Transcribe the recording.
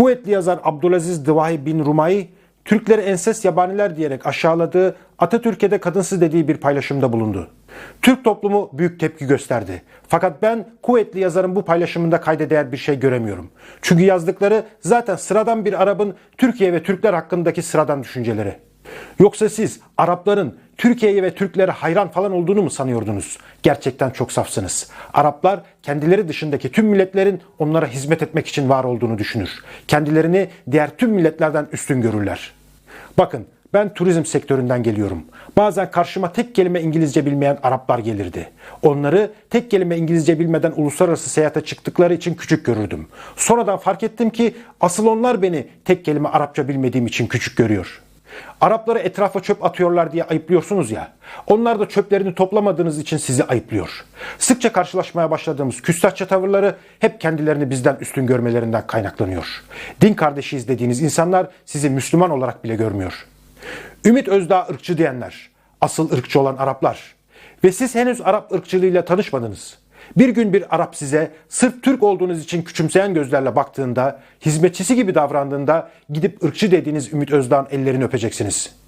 Kuvvetli yazar Abdülaziz Dıvahi bin Rumay, Türkleri enses yabaniler diyerek aşağıladığı, Atatürk'e de kadınsız dediği bir paylaşımda bulundu. Türk toplumu büyük tepki gösterdi. Fakat ben kuvvetli yazarın bu paylaşımında kayda değer bir şey göremiyorum. Çünkü yazdıkları zaten sıradan bir Arap'ın Türkiye ve Türkler hakkındaki sıradan düşünceleri. Yoksa siz Arapların Türkiye'ye ve Türklere hayran falan olduğunu mu sanıyordunuz? Gerçekten çok safsınız. Araplar kendileri dışındaki tüm milletlerin onlara hizmet etmek için var olduğunu düşünür. Kendilerini diğer tüm milletlerden üstün görürler. Bakın ben turizm sektöründen geliyorum. Bazen karşıma tek kelime İngilizce bilmeyen Araplar gelirdi. Onları tek kelime İngilizce bilmeden uluslararası seyahate çıktıkları için küçük görürdüm. Sonradan fark ettim ki asıl onlar beni tek kelime Arapça bilmediğim için küçük görüyor. Arapları etrafa çöp atıyorlar diye ayıplıyorsunuz ya. Onlar da çöplerini toplamadığınız için sizi ayıplıyor. Sıkça karşılaşmaya başladığımız küstahça tavırları hep kendilerini bizden üstün görmelerinden kaynaklanıyor. Din kardeşiyiz dediğiniz insanlar sizi Müslüman olarak bile görmüyor. Ümit Özdağ ırkçı diyenler, asıl ırkçı olan Araplar. Ve siz henüz Arap ırkçılığıyla tanışmadınız. Bir gün bir Arap size sırf Türk olduğunuz için küçümseyen gözlerle baktığında, hizmetçisi gibi davrandığında gidip ırkçı dediğiniz Ümit Özdağ'ın ellerini öpeceksiniz.